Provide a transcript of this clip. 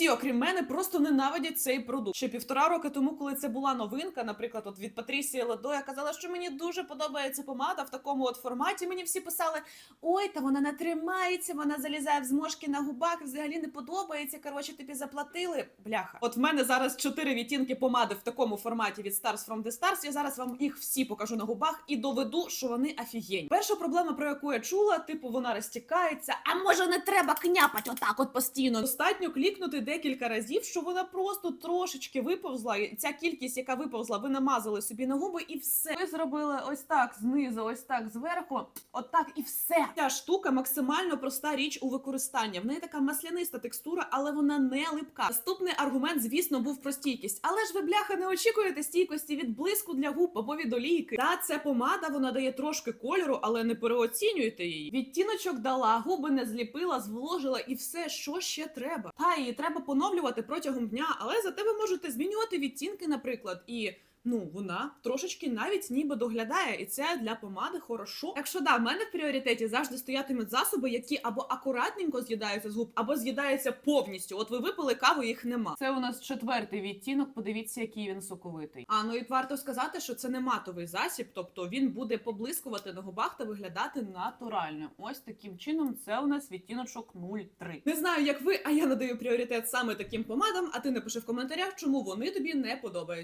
Всі, окрім мене, просто ненавидять цей продукт. Ще півтора роки тому, коли це була новинка, наприклад, от від Патрісії Ледо, я казала, що мені дуже подобається помада в такому от форматі. Мені всі писали: ой, та вона не тримається, вона залізає в зморшки на губах, взагалі не подобається. Коротше, тобі заплатили. Бляха. От в мене зараз чотири відтінки помади в такому форматі від Stars from the Stars. Я зараз вам їх всі покажу на губах і доведу, що вони офігенні. Перша проблема, про яку я чула, типу, вона розтікається. А може не треба княпать отак, от постійно. Достатньо клікнути декілька разів, що вона просто трошечки виповзла. І ця кількість, яка виповзла, ви намазали собі на губи, і все. Ви зробили ось так знизу, ось так зверху, отак і все. Ця штука максимально проста річ у використанні. В неї така масляниста текстура, але вона не липка. Наступний аргумент, звісно, був про стійкість. Але ж ви бляха не очікуєте стійкості від блиску для губ або від олійки. Та це помада, вона дає трошки кольору, але не переоцінюйте її. Відтіночок дала, губи не зліпила, зволожила і все, що ще треба. Та її треба поновлювати протягом дня, але зате ви можете змінювати відтінки, наприклад, і. Ну, вона трошечки навіть ніби доглядає, і це для помади хорошо. Так що да, в мене в пріоритеті завжди стоятимуть засоби, які або акуратненько з'їдаються з губ, або з'їдаються повністю. От ви випили каву, їх нема. Це у нас четвертий відтінок. Подивіться, який він соковитий. А ну і варто сказати, що це не матовий засіб, тобто він буде поблискувати на губах та виглядати натурально. Ось таким чином, це у нас відтіночок 03. Не знаю, як ви, а я надаю пріоритет саме таким помадам. А ти напиши в коментарях, чому вони тобі не подобаються.